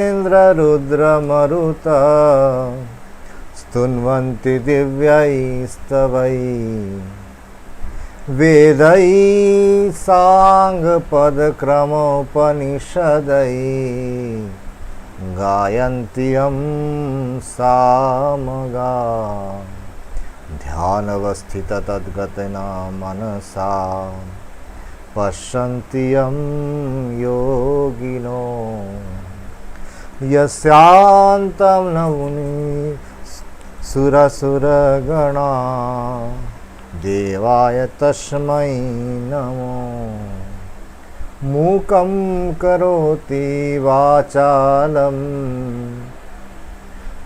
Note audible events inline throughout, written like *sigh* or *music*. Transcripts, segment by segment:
इन्द्ररुद्रमरुता स्तुन्वन्ति दिव्यैस्तवै। वेदै साङ्गपदक्रमोपनिषदै। गायन्ति यं सामगा। ध्यानवस्थिततद्गतना मनसा। पश्यन्ति यं योगिनो यस्यान्तं न मुनि सुरसुरगणा। देवाय तस्मै नमो। मूकं करोति वाचालं।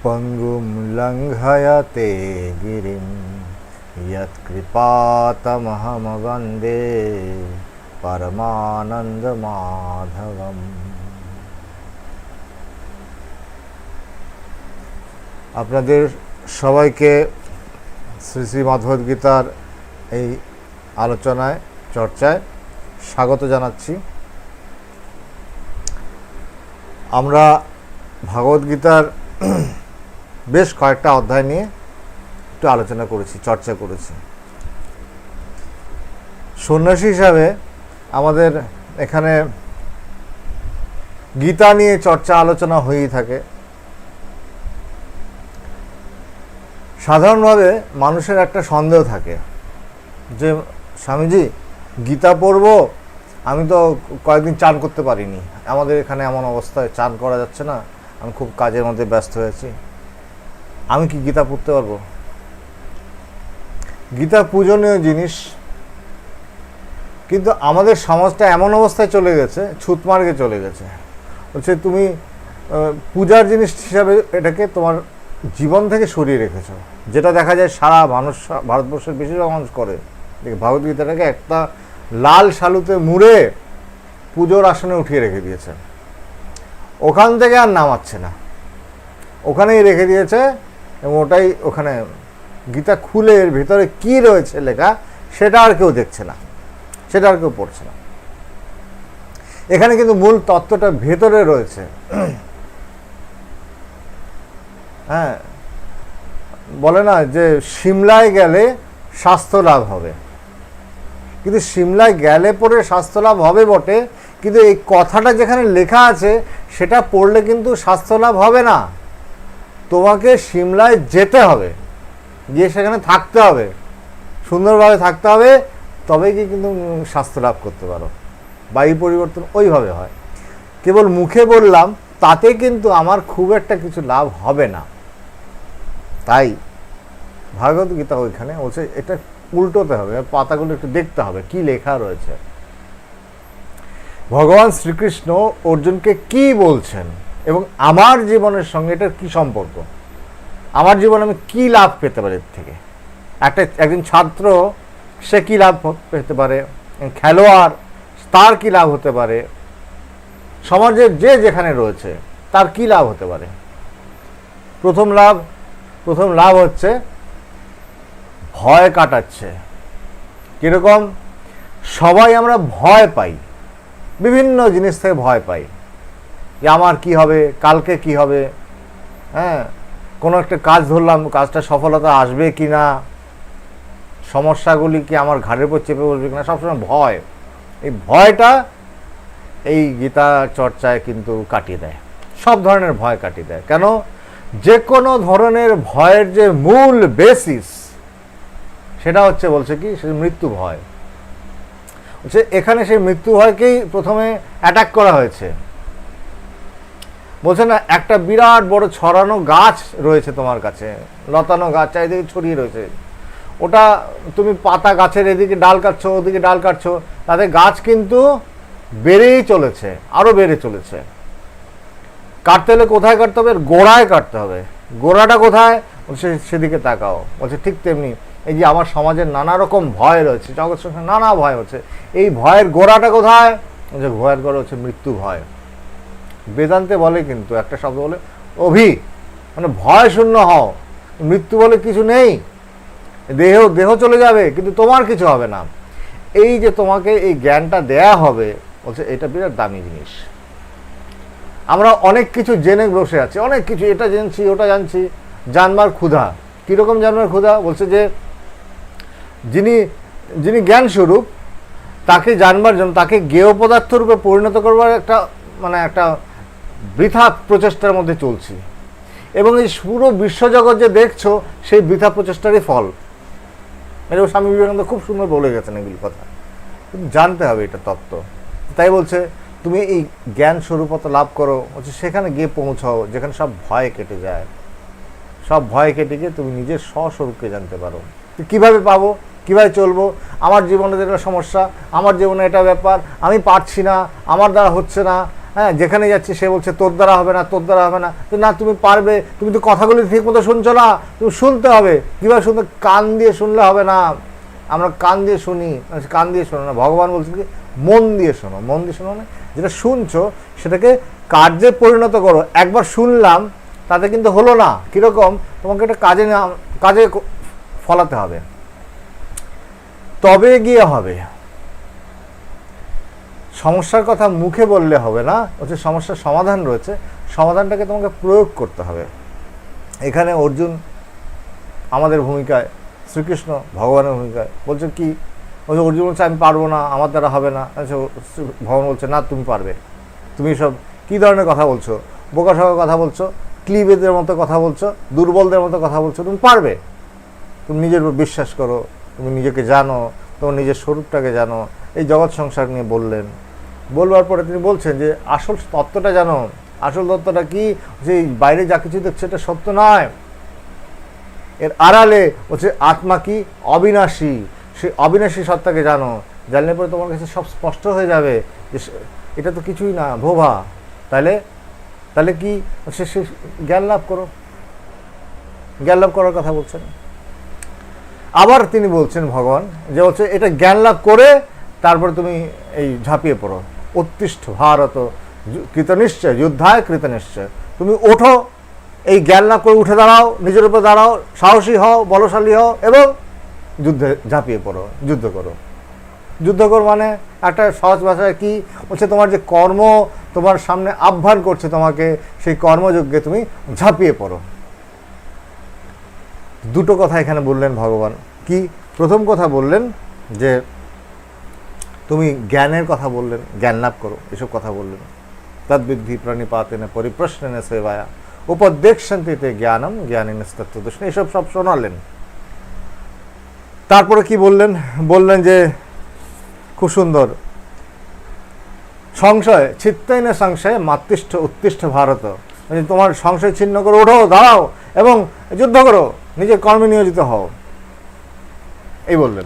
पङ्गुं लङ्घयते गिरिं। यत्कृपातमहं वन्दे परमानन्दमाधवम् আপনাদের সবাইকে শ্রী শ্রী গীতার এই আলোচনায়, চর্চায় স্বাগত জানাচ্ছি। আমরা গীতার বেশ কয়েকটা অধ্যায় নিয়ে একটু আলোচনা করেছি, চর্চা করেছি। সন্ন্যাসী হিসাবে আমাদের এখানে গীতা নিয়ে চর্চা আলোচনা হয়েই থাকে। সাধারণভাবে মানুষের একটা সন্দেহ থাকে যে, স্বামীজি, গীতা পড়ব? আমি তো কয়েকদিন চান করতে পারিনি। আমাদের এখানে এমন অবস্থায় চান করা যাচ্ছে না। আমি খুব কাজের মধ্যে ব্যস্ত হয়েছি। আমি কি গীতা পড়তে পারব? গীতা পূজনীয় জিনিস, কিন্তু আমাদের সমাজটা এমন অবস্থায় চলে গেছে ছুতমার্গে চলে গেছে। বলছে, তুমি পূজার জিনিস হিসাবে এটাকে তোমার জীবন থেকে সরিয়ে রেখেছ। যেটা দেখা যায় সারা মানুষ, ভারতবর্ষের বেশিরভাগ মানুষ করে। ভগবদ্গীতাটাকে একটা লাল শালুতে মুড়ে পুজোর আসনে উঠিয়ে রেখে দিয়েছে। ওখান থেকে আর নামাচ্ছে না। ওখানেই রেখে দিয়েছে এবং ওটাই ওখানে গীতা খুলে এর ভিতরে কি রয়েছে লেখা, সেটা আর কেউ দেখছে না। সেটা আর কেউ পড়ছে না। এখানে কিন্তু মূল তত্ত্বটা ভেতরে রয়েছে। হ্যাঁ বলে না যে সিমলায় গেলে স্বাস্থ্য লাভ হবে। কিন্তু সিমলায় গেলে পরে স্বাস্থ্য লাভ হবে বটে, কিন্তু এই কথাটা যেখানে লেখা আছে, সেটা পড়লে কিন্তু স্বাস্থ্য লাভ হবে না। তোমাকে সিমলায় যেতে হবে, গিয়ে সেখানে থাকতে হবে, সুন্দরভাবে থাকতে হবে, তবেই কি কিন্তু স্বাস্থ্য লাভ করতে পারো। বায়ু পরিবর্তন ওইভাবে হয়। কেবল মুখে বললাম, তাতে কিন্তু আমার খুব একটা কিছু লাভ হবে না। তাই ভাগবত গীতা ওইখানে বলছে, এটা উল্টোতে হবে, পাতাগুলো একটু দেখতে হবে, কি লেখা রয়েছে। ভগবান শ্রীকৃষ্ণ অর্জুনকে কি বলছেন এবং আমার জীবনের সঙ্গে এটার কি সম্পর্ক? আমার জীবনে আমি কি লাভ পেতে পারি এর থেকে? একটা, একজন ছাত্র, সে কি লাভ পেতে পারে? খেলোয়াড়, তার কি লাভ হতে পারে? সমাজের যে যেখানে রয়েছে, তার কি লাভ হতে পারে? প্রথম লাভ প্রথম লাভ হচ্ছে ভয় কাটাচ্ছে। কীরকম? সবাই আমরা ভয় পাই। বিভিন্ন জিনিস থেকে ভয় পাই। যে আমার কি হবে? কালকে কি হবে? হ্যাঁ? কোনো একটা কাজ ধরলাম, কাজটা সফলতা আসবে কি না? সমস্যাগুলি কি আমার ঘাড়ের উপর চেপে বসবে কিনা সবসময় ভয়। এই ভয়টা এই গীতা চর্চায় কিন্তু কাটিয়ে দেয়। সব ধরনের ভয় কাটিয়ে দেয়। কেন? যে কোনো ধরনের ভয়ের যে মূল বেসিস সেটা হচ্ছে বলছে কি সে মৃত্যু ভয়। হচ্ছে এখানে সেই মৃত্যু ভয়কেই প্রথমে অ্যাটাক করা হয়েছে। বলছে না, একটা বিরাট বড় ছড়ানো গাছ রয়েছে তোমার কাছে, লতানো গাছ, চারিদিকে ছড়িয়ে রয়েছে। ওটা তুমি পাতা গাছের এদিকে ডাল কাটছো, ওদিকে ডাল কাটছো, তাতে গাছ কিন্তু বেড়েই চলেছে আরও বেড়ে চলেছে। কাটতে হলে কোথায় কাটতে হবে? গোড়ায় কাটতে হবে। গোড়াটা কোথায়? বলছে, সেদিকে তাকাও। বলছে, ঠিক তেমনি এই যে আমার সমাজের নানা রকম ভয় রয়েছে জগৎ সংসারে নানা ভয় হচ্ছে, এই ভয়ের গোড়াটা কোথায়? বলছে, ভয়ের গোড়া হচ্ছে মৃত্যু ভয়। বেদান্তে বলে কিন্তু, একটা শব্দ বলে, অভি মানে ভয় শূন্য হও। মৃত্যু বলে কিছু নেই। দেহ দেহ চলে যাবে, কিন্তু তোমার কিছু হবে না। এই যে তোমাকে এই জ্ঞানটা দেয়া হবে, বলছে, এটা বিরাট দামি জিনিস। আমরা অনেক কিছু জেনে বসে আছি, অনেক কিছু, এটা জানছি, ওটা জানছি। জানবার ক্ষুধা, কীরকম জানবার ক্ষুধা? বলছে যে, যিনি যিনি জ্ঞান স্বরূপ তাকে জানবার জন্য, তাকে জ্ঞেয় পদার্থ রূপে পরিণত করবার একটা মানে একটা বৃথা প্রচেষ্টার মধ্যে চলছি। এবং এই পুরো বিশ্বজগৎ যে দেখছ, সেই বৃথা প্রচেষ্টারই ফল। এটা স্বামী বিবেকানন্দ খুব সুন্দর বলে গেছেন এগুলি কথা। জানতে হবে এটা তত্ত্ব। তাই বলছে তুমি এই জ্ঞান স্বরূপত লাভ করো, হচ্ছে সেখানে গিয়ে পৌঁছাও, যেখানে সব ভয় কেটে যায়। সব ভয় কেটে গিয়ে তুমি নিজের স্বস্বরূপকে জানতে পারো। কীভাবে পাবো, কীভাবে চলবো? আমার জীবনে এটা সমস্যা, আমার জীবনে এটা ব্যাপার, আমি পারছি না, আমার দ্বারা হচ্ছে না। হ্যাঁ যেখানে যাচ্ছি সে বলছে, তোর দ্বারা হবে না, তোর দ্বারা হবে না। তো না, তুমি পারবে, তুমি তো কথাগুলি ঠিক মতো শুনছো না। তুমি শুনতে হবে, কীভাবে শুনতে কান দিয়ে শুনলে হবে না। আমরা কান দিয়ে শুনি, কান দিয়ে শোনো না। ভগবান বলছে কি মন দিয়ে শোনো, মন দিয়ে শোনো মানে যেটা শুনছো সেটাকে কার্যে পরিণত করো। একবার শুনলাম, তাতে কিন্তু হলো না। কীরকম? তোমাকে এটা কাজে না, কাজে ফলাতে হবে। তবে গিয়ে হবে। সমস্যার কথা মুখে বললে হবে না, হচ্ছে সমস্যার সমাধান রয়েছে। সমাধানটাকে তোমাকে প্রয়োগ করতে হবে। এখানে অর্জুন আমাদের ভূমিকায়, শ্রীকৃষ্ণ ভগবানের ভূমিকায় বলছে কি? বলছে অর্জুন বলছে, আমি পারব না, আমার দ্বারা হবে না। আচ্ছা ভগবান বলছে, না, তুমি পারবে। তুমি সব কী ধরনের কথা বলছো? বোকা সকা কথা বলছো? ক্লিবেদের মতো কথা বলছো? দুর্বলদের মতো কথা বলছো? তুমি পারবে। তুমি নিজের উপর বিশ্বাস করো, তুমি নিজেকে জানো, তোমার নিজের স্বরূপটাকে জানো। এই জগৎ সংসার নিয়ে বললেন। বলবার পরে তিনি বলছেন যে, আসল তত্ত্বটা জানো। আসল তত্ত্বটা কি? যে বাইরে যা কিছু দেখছে এটা সত্য নয়। এর আড়ালে হচ্ছে আত্মা কি? অবিনাশী। সেই অবিনাশী সত্তাকে জানো জানলে পরে তোমার কাছে সব স্পষ্ট হয়ে যাবে যে এটা তো কিছুই না, ভোভা। তাহলে তাহলে কি সে সে জ্ঞান লাভ করো? জ্ঞান লাভ করার কথা বলছেন। আবার তিনি বলছেন, ভগবান, যে হচ্ছে এটা জ্ঞান লাভ করে তারপরে তুমি এই ঝাঁপিয়ে পড়ো। উত্তিষ্ঠ ভারত কৃতনিশ্চয়, যুদ্ধায় কৃতনিশ্চয়। তুমি ওঠো, এই জ্ঞান লাভ করে উঠে দাঁড়াও, নিজের উপর দাঁড়াও, সাহসী হও, বলশালী হও, এবং যুদ্ধে ঝাঁপিয়ে পড়ো, যুদ্ধ করো। যুদ্ধ কর মানে একটা সহজ ভাষায় কি হচ্ছে তোমার যে কর্ম তোমার সামনে আহ্বান করছে তোমাকে, সেই কর্মযজ্ঞে তুমি ঝাঁপিয়ে পড়ো। দুটো কথা এখানে বললেন ভগবান। কি? প্রথম কথা বললেন যে তুমি জ্ঞানের কথা বললেন, জ্ঞান লাভ করো, এসব কথা বললেন। তদ্বিদ্ধি প্রণিপাতেন পরিপ্রশ্নেন সেবায়া। উপদেক্ষন্তিতে জ্ঞানম জ্ঞানীন তত্ত্বদূষণ এসব সব শোনালেন। তারপরে কি বললেন? বললেন যে, খুব সুন্দর। সংশয়, চিত্তাইন সংশয় মাতৃষ্ঠ উত্তিষ্ঠ ভারত। মানে তোমার সংশয় ছিন্ন করে, ওঠো, দাঁড়াও, এবং যুদ্ধ করো, নিজের কর্মে নিয়োজিত হও। এই বললেন।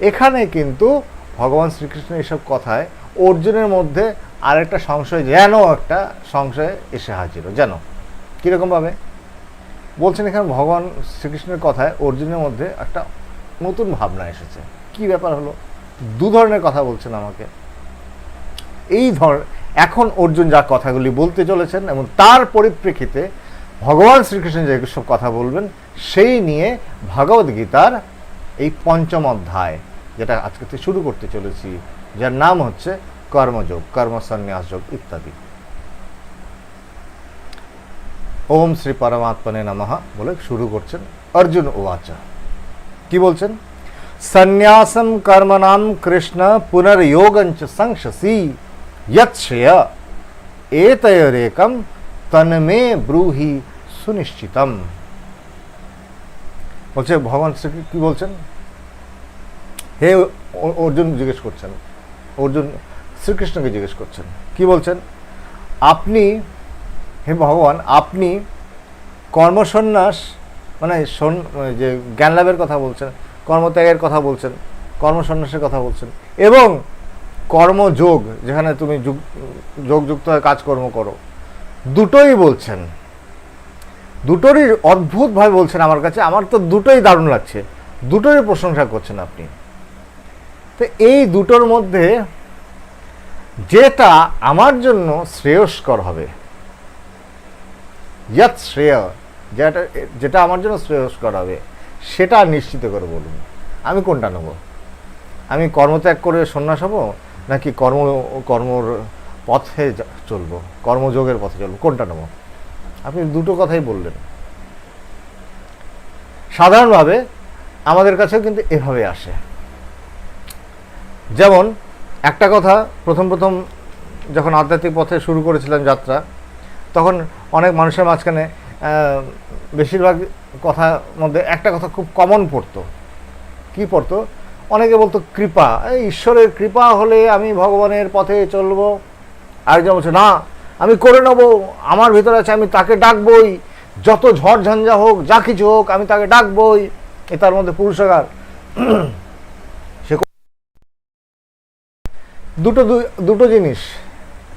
এখানে কিন্তু ভগবান শ্রীকৃষ্ণ এইসব কথায় অর্জুনের মধ্যে আরেকটা সংশয়, যেন একটা সংশয় এসে হাজির। যেন। কীরকমভাবে? বলছেন এখানে ভগবান শ্রীকৃষ্ণের কথায় অর্জুনের মধ্যে একটা নতুন ভাবনা এসেছে। কি ব্যাপার হলো? দু ধরনের কথা বলছেন আমাকে। এই ধর, এখন অর্জুন যা কথাগুলি বলতে চলেছেন এবং তার পরিপ্রেক্ষিতে ভগবান শ্রীকৃষ্ণ যে সব কথা বলবেন, সেই নিয়ে ভগবদ গীতার এই পঞ্চম অধ্যায়, যেটা আজকে থেকে শুরু করতে চলেছি, যার নাম হচ্ছে কর্মযোগ, কর্মসন্ন্যাস যোগ ইত্যাদি। ওম শ্রী পরমাত্মনে নমঃ বলে শুরু করছেন অর্জুন ওয়াচা কি বলছেন? সন্ন্যাসম কর্মনাম কৃষ্ণ পুনর্যোগঞ্চ সংসসি ইয়ৎশ্রেয় এতয়রেকম তন্মে ব্রুহি সুনিশ্চিতম। বলছে, ভগবান শ্রী কি বলছেন? হে অর্জুন জিজ্ঞেস করছেন। অর্জুন শ্রীকৃষ্ণকে জিজ্ঞেস করছেন। কি বলছেন? আপনি, হে ভগবান, আপনি কর্মসন্ন্যাস মানে যে জ্ঞান লাভের কথা বলছেন, কর্মত্যাগের কথা বলছেন, কর্মসন্ন্যাসের কথা বলছেন এবং কর্মযোগ, যেখানে তুমি যুগ- যোগযুক্ত হয়ে কাজকর্ম করো, দুটোই বলছেন। দুটোরই অদ্ভুতভাবে বলছেন আমার কাছে, আমার তো দুটোই দারুণ লাগছে, দুটোরই প্রশংসা করছেন আপনি। তো এই দুটোর মধ্যে যেটা আমার জন্য শ্রেয়স্কর হবে শ্রেয়। যেটা যেটা আমার জন্য শ্রেয়স্কর হবে সেটা নিশ্চিত করে বলুন। আমি কোনটা নেব? আমি কর্মত্যাগ করে সন্ন্যাস হব, নাকি কর্ম, কর্মর পথে চলবো, কর্মযোগের পথে চলবো? কোনটা নেব? আপনি দুটো কথাই বললেন। সাধারণভাবে আমাদের কাছেও কিন্তু এভাবে আসে। যেমন, একটা কথা প্রথম প্রথম যখন আধ্যাত্মিক পথে শুরু করেছিলাম যাত্রা, তখন অনেক মানুষের মাঝখানে বেশিরভাগ কথার মধ্যে একটা কথা খুব কমন পড়তো। কি পড়তো? অনেকে বলতো, কৃপা। এই ঈশ্বরের কৃপা হলে আমি ভগবানের পথে চলবো। আরেকজন বলছে, না, আমি করে নেব। আমার ভিতরে আছে, আমি তাকে ডাকবই। যত ঝড় ঝঞ্ঝা হোক, যা কিছু হোক, আমি তাকে ডাকবই। এ তার মধ্যে পুরুষকার *clears throat* সে দুটো দুটো জিনিস।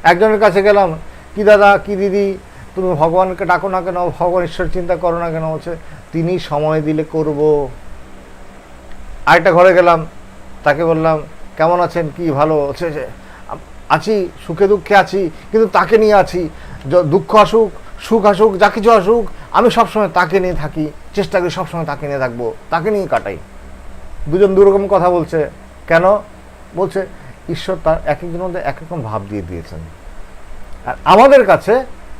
একজনের কাছে গেলাম, কি দাদা, কি দিদি? তুমি ভগবানকে ডাকো না কেন? ভগবান ঈশ্বর চিন্তা করো না কেন? হচ্ছে তিনি সময় দিলে করব। আরেকটা ঘরে গেলাম, তাকে বললাম, কেমন আছেন? কি ভালো? হচ্ছে আছি, সুখে দুঃখে আছি, কিন্তু তাকে নিয়ে আছি। দুঃখ আসুক, সুখ আসুক, যা কিছু আসুক, আমি সবসময় তাকে নিয়ে থাকি, চেষ্টা করি সবসময় তাকে নিয়ে থাকব, তাকে নিয়ে কাটাই। দুজন দুরকম কথা বলছে, কেন? বলছে, ঈশ্বর তার এক একজনের মধ্যে এক রকম ভাব দিয়ে দিয়েছেন। আর আমাদের কাছে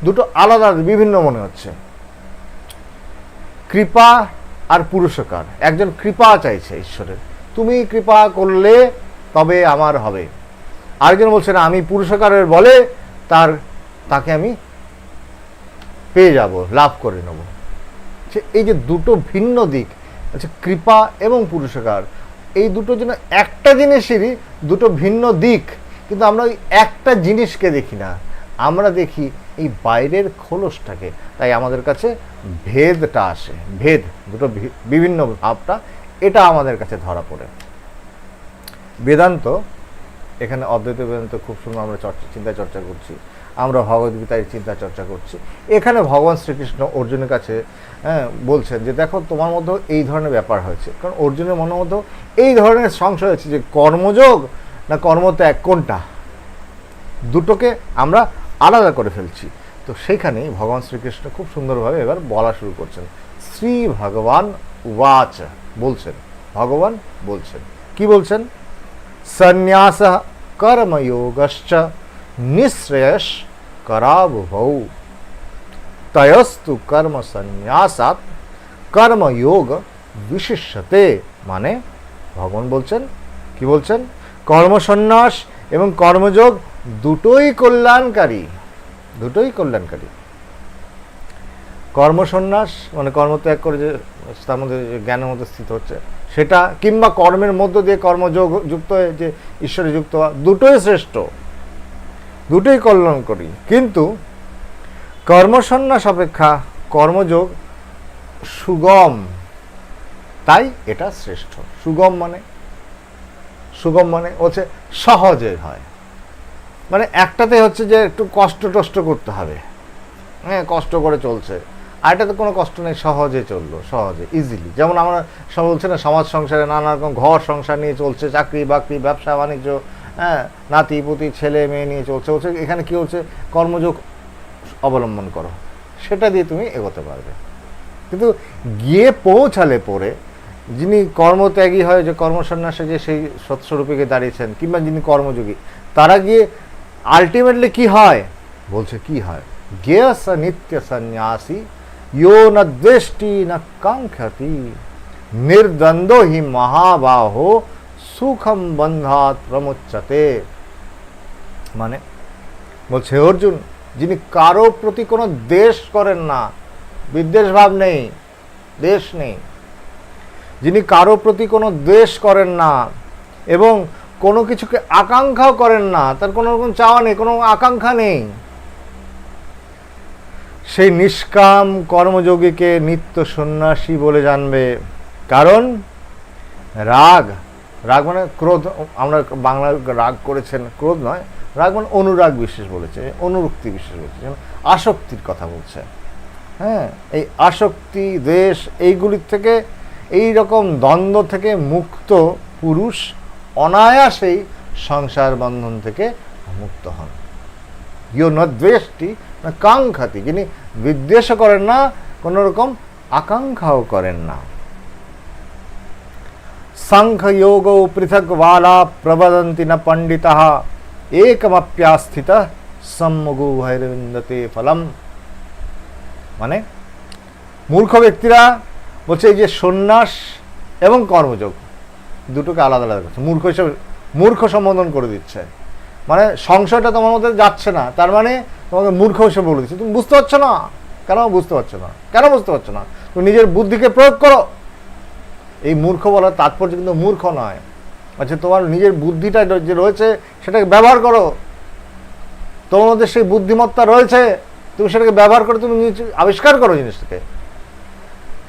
দুটো আলাদা, বিভিন্ন মনে হচ্ছে। কৃপা আর পুরস্কার। একজন কৃপা চাইছে ঈশ্বরের। তুমি কৃপা করলে তবে আমার হবে। আরেকজন বলছে, না, আমি পুরস্কারের বলে তার, তাকে আমি পেয়ে যাব, লাভ করে নেব। এই যে দুটো ভিন্ন দিক আচ্ছা কৃপা এবং পুরস্কার, এই দুটো যেন একটা জিনিসেরই দুটো ভিন্ন দিক। কিন্তু আমরা ওই একটা জিনিসকে দেখি না। আমরা দেখি এই বাইরের খোলসটাকে। তাই আমাদের কাছে ভেদটা আসে। ভেদ দুটো বিভিন্ন ভাবটা এটা আমাদের কাছে ধরা পড়ে। বেদান্ত এখানে অদ্বৈত বেদান্ত খুব সুন্দর আমরা চর্চা চিন্তা চর্চা করছি। আমরা ভগবদ্গীতায় চিন্তা চর্চা করছি। এখানে ভগবান শ্রীকৃষ্ণ অর্জুনের কাছে হ্যাঁ, বলছেন যে দেখো তোমার মধ্যেও এই ধরনের ব্যাপার হয়েছে। কারণ অর্জুনের মনের মধ্যেও এই ধরনের সংশয় হয়েছে যে কর্মযোগ না কর্মত্যাগ কোনটা? দুটোকে আমরা আলাদা করে ফেলছি। তো সেইখানেই ভগবান শ্রীকৃষ্ণ খুব সুন্দরভাবে এবার বলা শুরু করছেন। শ্রী ভগবান ওয়াচ বলছেন। ভগবান বলছেন। কি বলছেন? সন্ন্যাস কর্ময়োগশ্চ নিঃশ্রেয়স করাবুভৌ। তয়স্তু কর্ম সন্ন্যাসাত কর্মযোগ বিশিষ্যতে। মানে ভগবান বলছেন, কি বলছেন? কর্মসন্ন্যাস এবং কর্মযোগ দুটোই কল্যাণকারী দুটোই কল্যাণকারী। কর্মসন্ন্যাস মানে কর্মত্যাগ করে যে তার মধ্যে জ্ঞানের মধ্যে স্থিত হচ্ছে, সেটা কিংবা কর্মের মধ্য দিয়ে কর্মযোগ যুক্ত হয়ে যে ঈশ্বরে যুক্ত হওয়া, দুটোই শ্রেষ্ঠ, দুটোই কল্যাণকারী। কিন্তু কর্মসন্ন্যাস অপেক্ষা কর্মযোগ সুগম, তাই এটা শ্রেষ্ঠ। সুগম মানে সুগম মানে হচ্ছে সহজে হয়। মানে একটাতে হচ্ছে যে একটু কষ্ট টষ্ট করতে হবে। হ্যাঁ কষ্ট করে চলছে। আর এটাতে কোনো কষ্ট নেই, সহজে চলল, সহজে ইজিলি যেমন আমরা সব বলছে না, সমাজ সংসারে নানা রকম ঘর সংসার নিয়ে চলছে, চাকরি বাকরি, ব্যবসা বাণিজ্য হ্যাঁ নাতি, পুতি, ছেলে, মেয়ে নিয়ে চলছে হচ্ছে এখানে কী হচ্ছে? কর্মযোগ অবলম্বন করো। সেটা দিয়ে তুমি এগোতে পারবে। কিন্তু গিয়ে পৌঁছালে পরে যিনি কর্মত্যাগী হয়, যে কর্মসন্ন্যাসে যে সেই সৎস্বরূপীকে দাঁড়িয়েছেন, কিংবা যিনি কর্মযোগী, তারা গিয়ে আলটিমেটলি কি হয়? বলছে, কি হয়? জ্ঞেয় নিত্য সন্ন্যাসী, ইয়ো না দৃষ্টি না কাঙ্ক্ষতি, নির্দ্বন্দ্ব হি মহাবাহ সুখম বন্ধাত প্রমুচ্যতে মানে বলছে অর্জুন, যিনি কারও প্রতি কোনো দেশ করেন না, বিদ্বেষ ভাব নেই, দেশ নেই, যিনি কারও প্রতি কোনো দ্বেষ করেন না, এবং কোনো কিছুকে আকাঙ্ক্ষাও করেন না, তার কোনো রকম চাওয়া নেই, কোনো আকাঙ্ক্ষা নেই। সেই নিষ্কাম কর্মযোগীকে নিত্য সন্ন্যাসী বলে জানবে। কারণ, রাগ রাগ মানে ক্রোধ, আমরা বাংলা রাগ করেছেন, ক্রোধ নয়, রাগ মানে অনুরাগ বিশেষ বলেছে, অনুরক্তি বিশেষ বলেছে আসক্তির কথা বলছে। হ্যাঁ এই আসক্তি, দেশ, এইগুলির থেকে এই রকম দ্বন্দ্ব থেকে মুক্ত পুরুষ অনায়াসেই সংসার বন্ধন থেকে মুক্ত হন। ইয় ন দ্বেষ্টি, না কাঙ্ক্ষাতি। যিনি বিদ্বেষও করেন না কোনো রকম আকাঙ্ক্ষাও করেন না। সাংখ্যযোগৌ পৃথক বালা প্রবদন্তি ন পণ্ডিতা। একমপ্যাস্থিত সম্মগু ভৈরবিন্দতে ফলম। মানে মূর্খ ব্যক্তিরা বলছে যে সন্ন্যাস এবং কর্মযোগ। দুটোকে আলাদা আলাদা করছে, মূর্খ হিসেবে মূর্খ সম্বোধন করে দিচ্ছে। মানে সংশয়টা তোমার মধ্যে যাচ্ছে না, তার মানে তোমাকে মূর্খ হিসেবে বলে দিচ্ছে। তুমি বুঝতে পারছ না? কেন বুঝতে পারছ না? কেন বুঝতে পারছ না? তুমি নিজের বুদ্ধিকে প্রয়োগ করো। এই মূর্খ বলার তাৎপর্য কিন্তু মূর্খ নয়। আচ্ছা তোমার নিজের বুদ্ধিটা যে রয়েছে, সেটাকে ব্যবহার করো। তোমার মধ্যে সেই বুদ্ধিমত্তা রয়েছে, তুমি সেটাকে ব্যবহার করে তুমি আবিষ্কার করো জিনিসটাকে।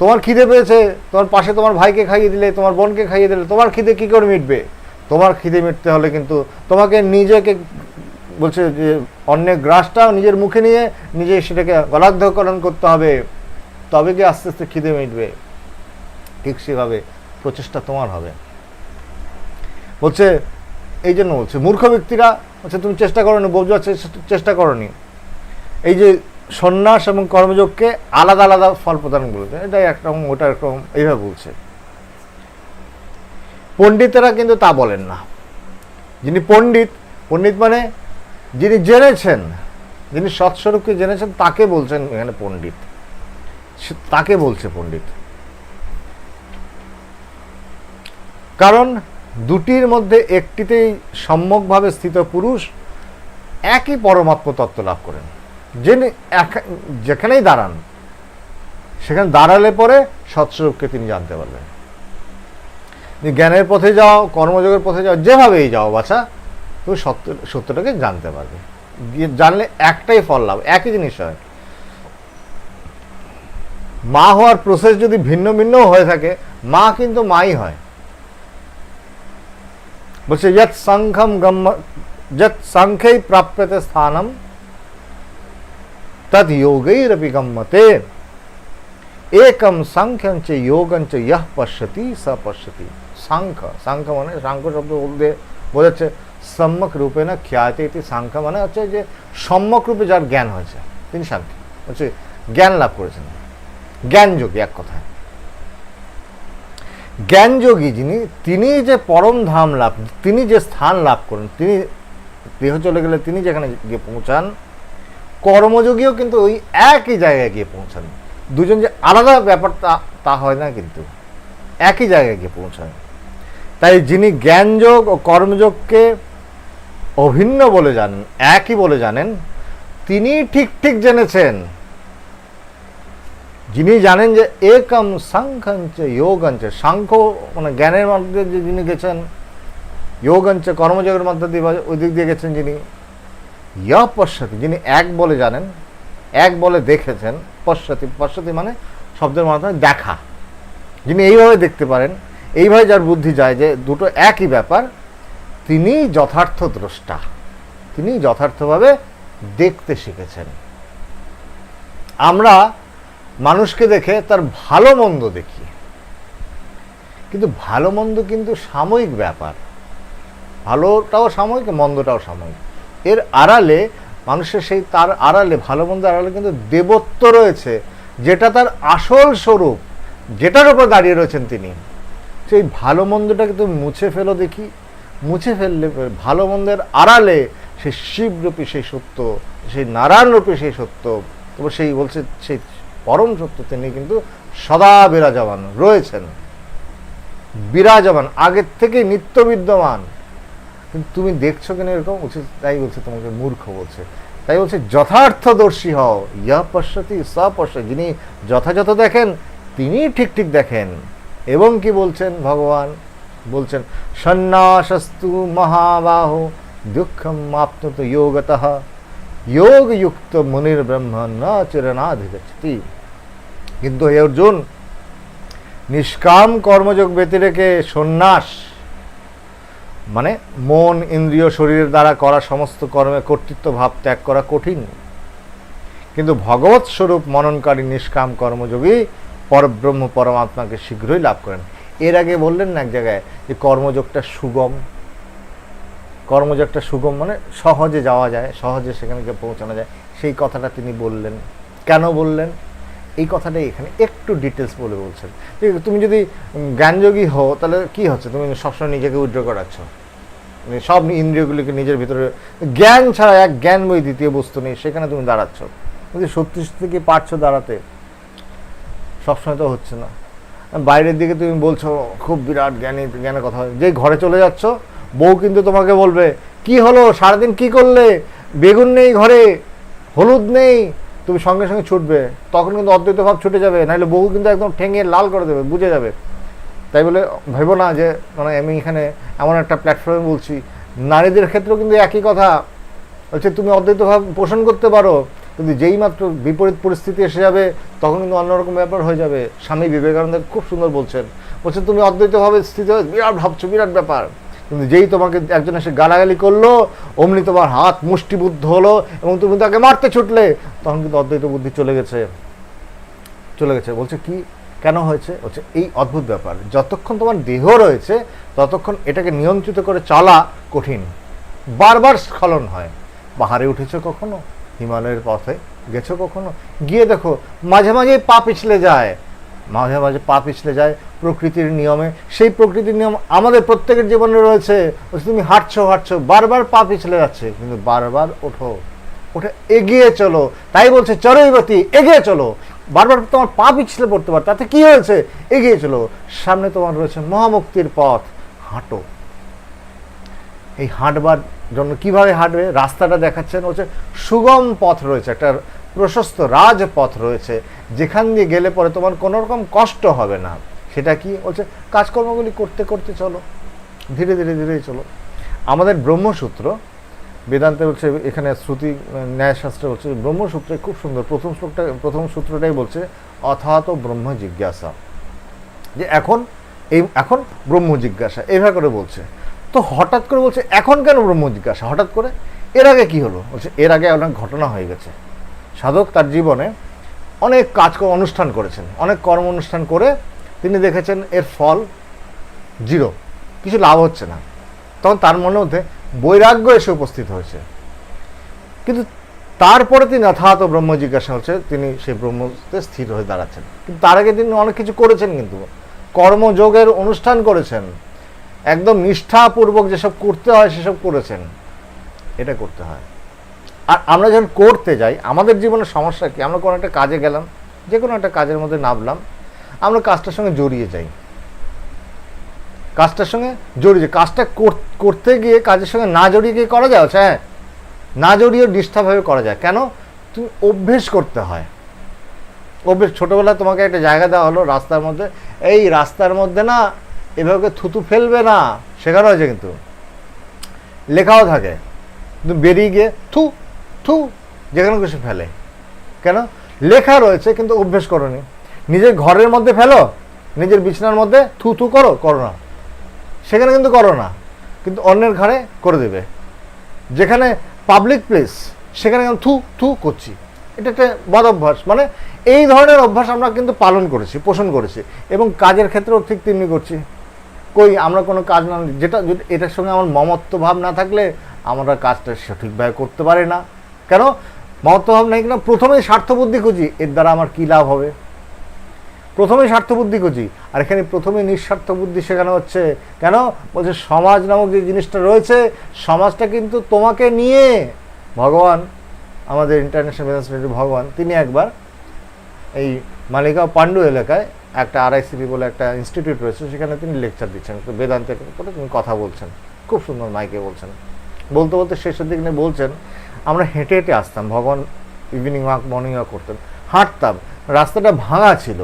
তোমার খিদে পেয়েছে, তোমার পাশে তোমার ভাইকে খাইয়ে দিলে, তোমার বোনকে খাইয়ে দিলে, তোমার খিদে কী করে মিটবে? তোমার খিদে মিটতে হলে কিন্তু তোমাকে নিজেকে বলছে যে অন্যের গ্রাসটা নিজের মুখে নিয়ে নিজে সেটাকে গলাধ্যকরণ করতে হবে, তবে কি আস্তে আস্তে খিদে মিটবে? ঠিক সেভাবে প্রচেষ্টা তোমার হবে। বলছে, এই জন্য বলছে, মূর্খ ব্যক্তিরা বলছে, তুমি চেষ্টা করো করনি বোঝা চেষ্টা করনি। এই যে সন্ন্যাস এবং কর্মযোগকে আলাদা আলাদা ফল প্রদান বলেছে এটা একরকম, ওটা একরকম, এইভাবে বলছে। পণ্ডিতেরা কিন্তু তা বলেন না। যিনি পণ্ডিত পণ্ডিত মানে যিনি জেনেছেন, যিনি সৎস্বরূপকে জেনেছেন, তাকে বলছেন এখানে পণ্ডিত। তাকে বলছে পণ্ডিত। কারণ দুটির মধ্যে একটিতেই সম্যকভাবে স্থিত পুরুষ একই পরমাত্ম তত্ত্ব লাভ করেন। যিনি যেখানেই দাঁড়ান, সেখানে দাঁড়ালে পরে সৎস্বরূপকে তিনি জানতে পারবেন। জ্ঞানের পথে যাও, কর্মযোগের পথে যাও, যেভাবেই যাও বাছা, তুমি সত্য সত্যটাকে জানতে পারবে। জানলে একটাই ফল লাভ, একই জিনিস হয়। মা হওয়ার প্রসেস যদি ভিন্ন ভিন্ন হয়ে থাকে, মা কিন্তু মাই হয়। বলছে, যৎ সংখ্যম গম্ম যৎ সংখ্যই প্রাপ্যতে স্থানম তদ যোগৈরপি গম্মতে একম সংখ্যম চ যোগম চ ইহ পশ্যতি স পশ্যতি সাংখ্য সাংখ্য মানে সাংখ্য শব্দ বলতে বোঝাচ্ছে সম্যক রূপে না খ্যাতে ইতি সাংখ্য মানে হচ্ছে যে সম্যক রূপে যার জ্ঞান হয়েছে তিনি সাংখ্য হচ্ছে জ্ঞান লাভ করেছেন জ্ঞানযোগী এক কথায় জ্ঞানযোগী যিনি তিনি যে পরম ধাম লাভ তিনি যে স্থান লাভ করেন তিনি দেহ চলে গেলে তিনি যেখানে গিয়ে পৌঁছান কর্মযোগীও কিন্তু ওই একই জায়গায় গিয়ে পৌঁছান। দুজন যে আলাদা ব্যাপার তা তা হয় না কিন্তু। একই জায়গায় গিয়ে পৌঁছায় তাই যিনি জ্ঞানযোগ ও কর্মযোগকে অভিন্ন বলে জানেন একই বলে জানেন তিনি ঠিক ঠিক জেনেছেন। যিনি জানেন যে একম সাংখ্যঞ্চ যোগঞ্চ, সাংখ্য মানে জ্ঞানের মধ্যে যিনি গেছেন যোগ যোগঞ্চ কর্মযোগের মধ্যে দিয়ে ওই দিক দিয়ে গেছেন যিনি। ইয় পশ্চাতি যিনি এক বলে জানেন, এক বলে দেখেছেন, পশ্চাতি পশ্চাতি মানে শব্দের মাধ্যমে দেখা। যিনি এইভাবে দেখতে পারেন, এইভাবে যার বুদ্ধি যায় যে দুটো একই ব্যাপার, তিনি যথার্থ দ্রষ্টা। তিনি যথার্থভাবে দেখতে শিখেছেন। আমরা মানুষকে দেখে তার ভালো মন্দ দেখি। কিন্তু ভালো মন্দ কিন্তু সাময়িক ব্যাপার। ভালোটাও সাময়িক, মন্দটাও সাময়িক। এর আড়ালে, মানুষের সেই তার আড়ালে, ভালো মন্দ আড়ালে কিন্তু দেবত্ব রয়েছে, যেটা তার আসল স্বরূপ, যেটার উপর দাঁড়িয়ে রয়েছেন তিনি। সেই ভালো মন্দটাকে তুমি মুছে ফেলো দেখি, মুছে ফেললে ভালো মন্দের আড়ালে সেই শিবরূপী সেই সত্য, সেই নারায়ণরূপী সেই সত্য তারপর সেই বলছে সেই পরম সত্য তিনি কিন্তু সদা বিরাজমান, রয়েছেন। বিরাজমান, আগের থেকে নিত্য বিদ্যমান। কিন্তু তুমি দেখছ কিনা এরকম? উচিত তাই বলছে তোমাকে, মূর্খ বলছে। তাই বলছে, যথার্থদর্শী হও। ইয়া পশ্যতি স পশ্য যিনি যথাযথ দেখেন, তিনি ঠিক ঠিক দেখেন। এবং কি বলছেন ভগবান? বলছেন, সন্ন্যাসস্তু মহাবাহ দুঃখম মাপ্নুত যোগত। যোগযুক্ত মুনির ব্রহ্ম ন চিরনাধিগচ্ছতি কিন্তু হে অর্জুন, নিষ্কাম কর্মযোগ ব্যতিরেকে সন্ন্যাস মানে মন, ইন্দ্রিয়, শরীরের দ্বারা করা সমস্ত কর্মে কর্তৃত্ব, ভাব ত্যাগ করা কঠিন। কিন্তু ভগবৎ স্বরূপ মননকারী নিষ্কাম কর্মযোগী পরব্রহ্ম পরমাত্মাকে শীঘ্রই লাভ করেন। এর আগে বললেন না এক জায়গায় যে কর্মযোগটা সুগম? কর্মযোগটা সুগম মানে সহজে যাওয়া যায়, সহজে সেখানে পৌঁছানো যায়। সেই কথাটা তিনি বললেন। কেন বললেন? এই কথাটাই এখানে একটু ডিটেলস বলে বলছেন। তুমি যদি জ্ঞানযোগী হও, তাহলে কি হচ্ছে? তুমি সবসময় নিজেকে উইড্র করাচ্ছ। মানে সব ইন্দ্রিয়গুলিকে নিজের ভিতরে, জ্ঞান ছাড়া এক জ্ঞান বই দ্বিতীয় বস্তু নেই, সেখানে তুমি দাঁড়াচ্ছ। কিন্তু সত্যি সত্যি কি পারছ দাঁড়াতে, সবসময় তো হচ্ছে না। বাইরের দিকে তুমি বলছো, খুব বিরাট জ্ঞানী, জ্ঞানের কথা। যে ঘরে চলে যাচ্ছ, বউ কিন্তু তোমাকে বলবে, কি হলো? সারাদিন কি করলে? বেগুন নেই ঘরে, হলুদ নেই তুমি সঙ্গে সঙ্গে ছুটবে, তখন কিন্তু অদ্বৈত ভাব ছুটে যাবে, নাহলে বউ কিন্তু একদম ঠেঙে লাল করে দেবে, বুঝে যাবে। তাই বলে ভেবো না যে মানে আমি এখানে এমন একটা প্ল্যাটফর্মে বলছি। নারীদের ক্ষেত্রেও কিন্তু একই কথা হচ্ছে তুমি অদ্বৈত ভাব পোষণ করতে পারো, কিন্তু যেই মাত্র বিপরীত পরিস্থিতি এসে যাবে, তখন কিন্তু অন্যরকম ব্যাপার হয়ে যাবে। স্বামী বিবেকানন্দ খুব সুন্দর বলছেন বলছেন, তুমি অদ্বৈতভাবে স্থিত হয়ে বিরাট ভাবছ, বিরাট ব্যাপার। কিন্তু যেই তোমাকে একজন এসে গালাগালি করল, অমনি তোমার হাত মুষ্টিবুদ্ধ হলো এবং তুমি তাকে মারতে ছুটলে, তখন কিন্তু অদ্বৈত বুদ্ধি চলে গেছে। চলে গেছে। বলছে, কি? কেন হয়েছে? বলছে, এই অদ্ভুত ব্যাপার। যতক্ষণ তোমার দেহ রয়েছে, ততক্ষণ এটাকে নিয়ন্ত্রিত করে চলা কঠিন। বারবার স্খলন হয়। পাহাড়ে উঠেছো কখনো? হিমালয়ের পথে গেছো কখনো? গিয়ে দেখো, মাঝে মাঝে পা পিছলে যায়। মাঝে মাঝে পা পিছলে যায় প্রকৃতির নিয়মে। সেই প্রকৃতির নিয়ম আমাদের প্রত্যেকের জীবনে রয়েছে। তুমি হাঁটছো হাঁটছো, বারবার পা পিছলে যাচ্ছে, কিন্তু বারবার ওঠো। ওঠে, এগিয়ে চলো। তাই বলছে চরৈবতী এগিয়ে চলো। বারবার তোমার পা পিছলে পড়তে পার। তাতে কি হয়েছে? এগিয়ে চলো। সামনে তোমার রয়েছে মহামুক্তির পথ, হাঁটো। এই হাঁটবার জন্য কীভাবে হাঁটবে? রাস্তাটা দেখাচ্ছেন হচ্ছে সুগম পথ রয়েছে। একটা প্রশস্ত রাজপথ রয়েছে, যেখান দিয়ে গেলে পরে তোমার কোনো রকম কষ্ট হবে না। সেটা কি? বলছে, কাজকর্মগুলি করতে করতে চলো, ধীরে ধীরে ধীরে চলো। আমাদের ব্রহ্মসূত্র, বেদান্তে বলছে, এখানে শ্রুতি, ন্যায়শাস্ত্রে বলছে, ব্রহ্মসূত্রে খুব সুন্দর, প্রথম শ্লোকটা, প্রথম সূত্রটাই বলছে, অথাত ব্রহ্ম জিজ্ঞাসা। যে এখন, এই, এখন ব্রহ্ম জিজ্ঞাসা, এভাবে করে বলছে। তো হঠাৎ করে বলছে, এখন কেন ব্রহ্ম জিজ্ঞাসা? হঠাৎ করে, এর আগে কি হলো? বলছে, এর আগে অনেক ঘটনা হয়ে গেছে। সাধক তার জীবনে অনেক কাজ অনুষ্ঠান করেছেন। অনেক কর্ম অনুষ্ঠান করে তিনি দেখেছেন এর ফল জিরো। কিছু লাভ হচ্ছে না। তখন তার মনের মধ্যে বৈরাগ্য এসে উপস্থিত হয়েছে। কিন্তু তারপরে তিনি যথাযথ ব্রহ্ম জিজ্ঞাসা হচ্ছে, তিনি সেই ব্রহ্মতে স্থির হয়ে দাঁড়াচ্ছেন। কিন্তু তার আগে তিনি অনেক কিছু করেছেন কিন্তু। কর্মযোগের অনুষ্ঠান করেছেন। একদম নিষ্ঠাপূর্বক যেসব করতে হয় সেসব করেছেন। এটা করতে হয়। আর আমরা যখন করতে যাই, আমাদের জীবনের সমস্যা কি? আমরা কোনো একটা কাজে গেলাম যে কোনো একটা কাজের মধ্যে নামলাম, আমরা কাজটার সঙ্গে জড়িয়ে যাই। কাজটার সঙ্গে জড়িয়ে। কাজটা কর- করতে গিয়ে কাজের সঙ্গে না জড়িয়ে গিয়ে করা যায়? হ্যাঁ। না জড়িয়ে ডিস্টার্বভাবে করা যায়। কেন? তুমি অভ্যেস করতে হয়। অভ্যেস, ছোটোবেলায় তোমাকে একটা জায়গা দেওয়া হলো রাস্তার মধ্যে। এই রাস্তার মধ্যে না, এভাবে থুতু ফেলবে না। শেখানো হয়েছে কিন্তু। লেখাও থাকে। কিন্তু বেরিয়ে গিয়ে থু থু যেখানে খুশি ফেলে। কেন? লেখা রয়েছে, কিন্তু অভ্যেস করনি। নিজের ঘরের মধ্যে ফেলো, নিজের বিছানার মধ্যে থু থু করো করো না। সেখানে কিন্তু করো না, কিন্তু অন্যের ঘরে করে দেবে। যেখানে পাবলিক প্লেস সেখানে কিন্তু থু থু করছি। এটা একটা বদ অভ্যাস। মানে এই ধরনের অভ্যাস আমরা কিন্তু পালন করেছি, পোষণ করেছি, এবং কাজের ক্ষেত্রেও ঠিক তেমনি করছি। কই, আমরা কোনো কাজ না, যেটা যদি এটার সঙ্গে আমার মমত্ব ভাব না থাকলে আমরা কাজটা সঠিকভাবে করতে পারি না। কেন? মমত্ব ভাব নেই কিনা প্রথমেই স্বার্থবুদ্ধি খুঁজি, এর দ্বারা আমার কী লাভ হবে? প্রথমে স্বার্থবুদ্ধি খুঁজি, আর এখানে প্রথমে নিঃস্বার্থ বুদ্ধি শেখানো হচ্ছে। কেন? বলছে সমাজ নামক যে জিনিসটা রয়েছে, সমাজটা কিন্তু তোমাকে নিয়ে, ভগবান, আমাদের ইন্টারন্যাশনাল বিজনেস ভগবান, তিনি একবার এই মালিগাঁও পাণ্ডু এলাকায় একটা আরআইসিপি বলে একটা ইনস্টিটিউট রয়েছে, সেখানে তিনি লেকচার দিচ্ছেন বেদান্তের করে তিনি কথা বলছেন, খুব সুন্দর মাইকে বলছেন। বলতে বলতে শেষের দিকে নিয়ে বলছেন আমরা হেঁটে হেঁটে আসতাম, ভগবান ইভিনিং ওয়াক মর্নিং ওয়াক করতেন। হাঁটতাম, রাস্তাটা ভাঙা ছিল।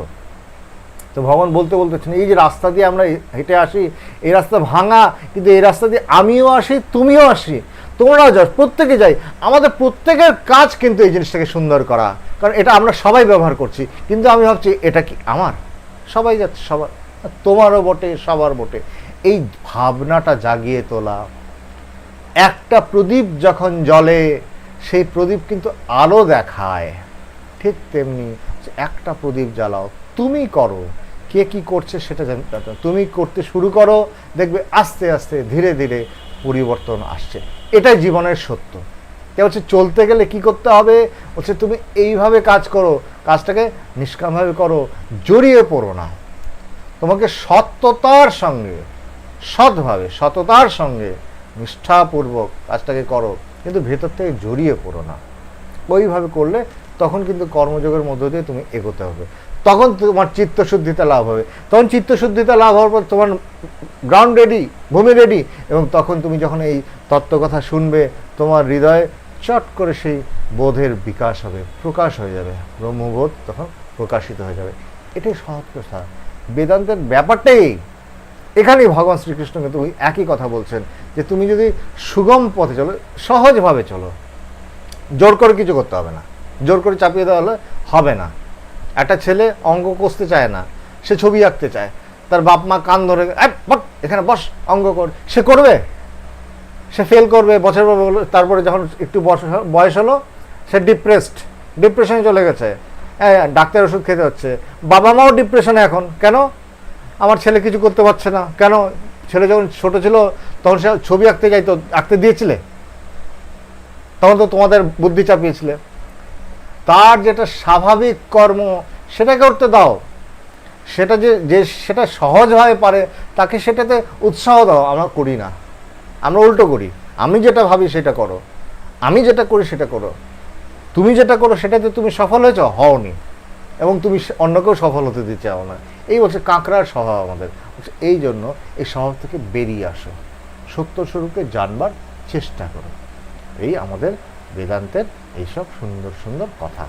তো ভগবান বলতে বলতেছেন এই যে রাস্তা দিয়ে আমরা হেঁটে আসি, এই রাস্তা ভাঙা, কিন্তু এই রাস্তা দিয়ে আমিও আসি, তুমিও আসি। তোমরাও যাও, প্রত্যেকে যাই। আমাদের প্রত্যেকের কাজ কিন্তু এই জিনিসটাকে সুন্দর করা। কারণ এটা আমরা সবাই ব্যবহার করছি। কিন্তু আমি ভাবছি, এটা কি আমার? সবাই যাচ্ছে, সবার, তোমারও বটে, সবার বটে। এই ভাবনাটা জাগিয়ে তোলা একটা প্রদীপ যখন জ্বলে, সেই প্রদীপ কিন্তু আলো দেখায়। ঠিক তেমনি একটা প্রদীপ জ্বালাও, তুমি করো। কে কি করছে সেটা তুমি করতে শুরু করো, দেখবে আস্তে আস্তে ধীরে ধীরে পরিবর্তন আসছে। এটাই জীবনের সত্য। কে হচ্ছে চলতে গেলে কি করতে হবে? হচ্ছে তুমি এইভাবে কাজ করো, কাজটাকে নিষ্কামভাবে করো, জড়িয়ে পড়ো না। তোমাকে সত্যতার সঙ্গে, সৎভাবে, সততার সঙ্গে নিষ্ঠাপূর্বক কাজটাকে করো, কিন্তু ভেতর থেকে জড়িয়ে পড়ো না। ওইভাবে করলে তখন কিন্তু কর্মযোগের মধ্য দিয়ে তুমি এগোতে হবে। তখন তোমার চিত্তশুদ্ধিতা লাভ হবে। তখন চিত্তশুদ্ধিতা লাভ হওয়ার পর তোমার গ্রাউন্ড রেডি ভূমি রেডি এবং তখন তুমি যখন এই তত্ত্বকথা শুনবে, তোমার হৃদয়ে চট করে সেই বোধের বিকাশ হবে, প্রকাশ হয়ে যাবে। ব্রহ্মবোধ তখন প্রকাশিত হয়ে যাবে। এটাই সহজ কথা। বেদান্তের ব্যাপারটাই। এখানেই ভগবান শ্রীকৃষ্ণ কিন্তু একই কথা বলছেন যে তুমি যদি সুগম পথে চলো সহজভাবে চলো। জোর করে কিছু করতে হবে না। জোর করে চাপিয়ে দেওয়া হলে হবে না। একটা ছেলে অঙ্ক কষতে চায় না সে ছবি আঁকতে চায়। তার বাপ মা কান ধরে "এই, বস, এখানে বস অঙ্ক কর। সে করবে। সে ফেল করবে বছর পর তারপরে যখন একটু বয়স হলো সে ডিপ্রেসড ডিপ্রেশনে চলে গেছে। হ্যাঁ ডাক্তার ওষুধ খেতে হচ্ছে। বাবা মাও ডিপ্রেশনে এখন। কেন? আমার ছেলে কিছু করতে পারছে না। কেন? ছেলে যখন ছোট ছিল, তখন সে ছবি আঁকতে যাইতো আঁকতে দিয়েছিলে? তখন তো তোমাদের বুদ্ধি চাপিয়েছিলে। তার যেটা স্বাভাবিক কর্ম, সেটা করতে দাও। সেটা যে যে সেটা সহজভাবে পারে, তাকে সেটাতে উৎসাহ দাও। আমরা করি না। আমরা উল্টো করি। আমি যেটা ভাবি সেটা করো। আমি যেটা করি সেটা করো। তুমি যেটা করো সেটাতে তুমি সফল হয়েছ? হওনি। এবং তুমি অন্যকেও সফল হতে দিতে চাও না। এই বলছে কাঁকড়ার স্বভাব আমাদের। এই জন্য এই স্বভাব থেকে বেরিয়ে আসো সত্য স্বরূপকে জানবার চেষ্টা করো এই আমাদের বেদান্তের এইসব সুন্দর সুন্দর কথা।